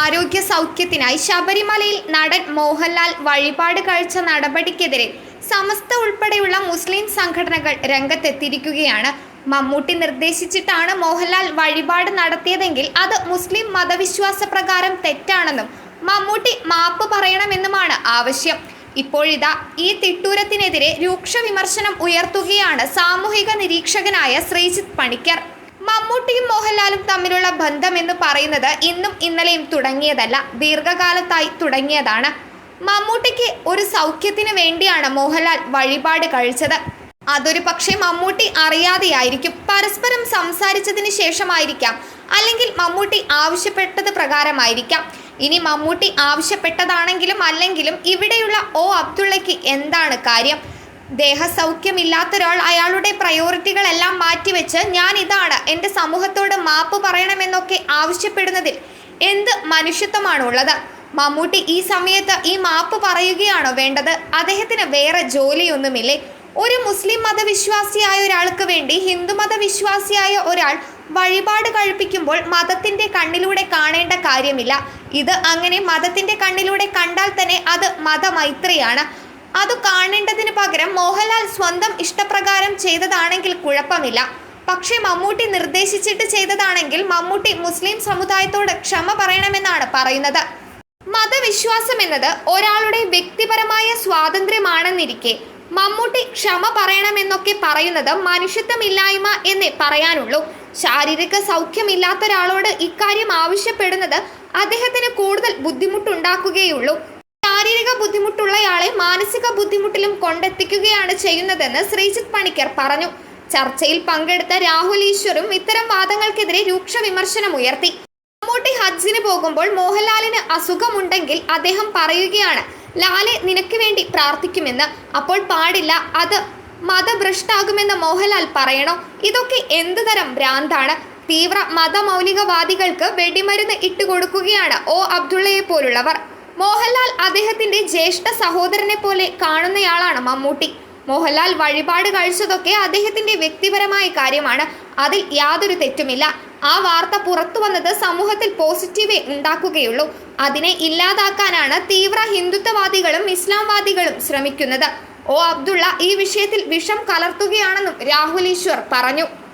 ആരോഗ്യ സൗഖ്യത്തിനായി ശബരിമലയിൽ നടൻ മോഹൻലാൽ വഴിപാട് കഴിച്ച നടപടിക്കെതിരെ സമസ്ത ഉൾപ്പെടെയുള്ള മുസ്ലിം സംഘടനകൾ രംഗത്തെത്തിയിരിക്കുകയാണ്. മമ്മൂട്ടി നിർദ്ദേശിച്ചിട്ടാണ് മോഹൻലാൽ വഴിപാട് നടത്തിയതെങ്കിൽ അത് മുസ്ലിം മതവിശ്വാസ പ്രകാരം തെറ്റാണെന്നും മമ്മൂട്ടി മാപ്പ് പറയണമെന്നുമാണ് ആവശ്യം. ഇപ്പോഴിതാ ഈ തിട്ടൂരത്തിനെതിരെ രൂക്ഷ വിമർശനം ഉയർത്തുകയാണ് സാമൂഹിക നിരീക്ഷകനായ ശ്രീജിത്ത് പണിക്കർ. മമ്മൂട്ടിയും മോഹൻലാലും തമ്മിലുള്ള ബന്ധം എന്ന് പറയുന്നത് ഇന്നും ഇന്നലെയും തുടങ്ങിയതല്ല. ദീർഘകാലത്തായി തുടങ്ങിയതാണ്. മമ്മൂട്ടിക്ക് ഒരു സൗഖ്യത്തിന് വേണ്ടിയാണ് മോഹൻലാൽ വഴിപാട് കഴിച്ചത്. അതൊരു പക്ഷേ മമ്മൂട്ടി അറിയാതെയായിരിക്കും. പരസ്പരം സംസാരിച്ചതിന് ശേഷമായിരിക്കാം. അല്ലെങ്കിൽ മമ്മൂട്ടി ആവശ്യപ്പെട്ടത് പ്രകാരമായിരിക്കാം. ഇനി മമ്മൂട്ടി ആവശ്യപ്പെട്ടതാണെങ്കിലും അല്ലെങ്കിലും ഇവിടെയുള്ള ഒ അബ്ദുള്ളയ്ക്ക് എന്താണ് കാര്യം? ദേഹസൗഖ്യമില്ലാത്ത ഒരാൾ അയാളുടെ പ്രയോറിറ്റികളെല്ലാം മാറ്റിവെച്ച് ഞാൻ ഇതാണ് എന്റെ സമൂഹത്തോട് മാപ്പ് പറയണമെന്നൊക്കെ ആവശ്യപ്പെടുന്നതിൽ എന്ത് മനുഷ്യത്വമാണുള്ളത്? മമ്മൂട്ടി ഈ സമയത്ത് ഈ മാപ്പ് പറയുകയാണോ വേണ്ടത്? അദ്ദേഹത്തിന് വേറെ ജോലിയൊന്നുമില്ലേ? ഒരു മുസ്ലിം മതവിശ്വാസിയായ ഒരാൾക്ക് വേണ്ടി ഹിന്ദു മതവിശ്വാസിയായ ഒരാൾ വഴിപാട് കഴിപ്പിക്കുമ്പോൾ മതത്തിന്റെ കണ്ണിലൂടെ കാണേണ്ട കാര്യമില്ല. ഇത് അങ്ങനെ മതത്തിന്റെ കണ്ണിലൂടെ കണ്ടാൽ തന്നെ അത് മതമൈത്രിയാണ്. അത് കാണേണ്ടതിന് പകരം മോഹൻലാൽ സ്വന്തം ഇഷ്ടപ്രകാരം ചെയ്തതാണെങ്കിൽ കുഴപ്പമില്ല. പക്ഷേ മമ്മൂട്ടി നിർദ്ദേശിച്ചിട്ട് ചെയ്തതാണെങ്കിൽ മമ്മൂട്ടി മുസ്ലിം സമുദായത്തോട് ക്ഷമ പറയണമെന്നാണ് പറയുന്നത്. മതവിശ്വാസം എന്നത് ഒരാളുടെ വ്യക്തിപരമായ സ്വാതന്ത്ര്യമാണെന്നിരിക്കെ മമ്മൂട്ടി ക്ഷമ പറയണമെന്നൊക്കെ പറയുന്നത് മനുഷ്യത്വമില്ലായ്മ എന്നേ പറയാനുള്ളൂ. ശാരീരിക സൗഖ്യമില്ലാത്ത ഒരാളോട് ഇക്കാര്യം ആവശ്യപ്പെടുന്നത് അദ്ദേഹത്തിന് കൂടുതൽ ബുദ്ധിമുട്ടുണ്ടാക്കുകയുള്ളൂ. ശാരീരിക ബുദ്ധിമുട്ടുള്ളയാളെ മാനസിക ബുദ്ധിമുട്ടിലും കൊണ്ടെത്തിക്കുകയാണ് ചെയ്യുന്നതെന്ന് ശ്രീജിത്ത് പണിക്കർ പറഞ്ഞു. ചർച്ചയിൽ പങ്കെടുത്ത രാഹുൽ ഈശ്വറും ഇത്തരം വാദങ്ങൾക്കെതിരെ രൂക്ഷ വിമർശനം ഉയർത്തി. മമ്മൂട്ടി ഹജ്ജിന് പോകുമ്പോൾ മോഹൻലാലിന് അസുഖമുണ്ടെങ്കിൽ അദ്ദേഹം പറയുകയാണ് ലാലെ നിനക്ക് വേണ്ടി പ്രാർത്ഥിക്കുമെന്ന്. അപ്പോൾ പാടില്ല അത് മതഭ്രഷ്ടാകുമെന്ന് മോഹൻലാൽ പറയണോ? ഇതൊക്കെ എന്തു തരം ഭ്രാന്താണ്? തീവ്ര മതമൗലികവാദികൾക്ക് വെടിമരുന്ന് ഇട്ടുകൊടുക്കുകയാണ് ഒ അബ്ദുള്ളയെ പോലുള്ളവർ മോഹൻലാൽ അദ്ദേഹത്തിന്റെ ജ്യേഷ്ഠ സഹോദരനെ പോലെ കാണുന്നയാളാണ് മമ്മൂട്ടി. മോഹൻലാൽ വഴിപാട് കഴിച്ചതൊക്കെ അദ്ദേഹത്തിന്റെ വ്യക്തിപരമായ കാര്യമാണ്. അതിൽ യാതൊരു തെറ്റുമില്ല. ആ വാർത്ത പുറത്തു വന്നത് സമൂഹത്തിൽ പോസിറ്റീവേ ഉണ്ടാക്കുകയുള്ളൂ. അതിനെ ഇല്ലാതാക്കാനാണ് തീവ്ര ഹിന്ദുത്വവാദികളും ഇസ്ലാംവാദികളും ശ്രമിക്കുന്നത്. ഒ അബ്ദുള്ള ഈ വിഷയത്തിൽ വിഷം കലർത്തുകയാണെന്നും രാഹുൽ ഈശ്വർ പറഞ്ഞു.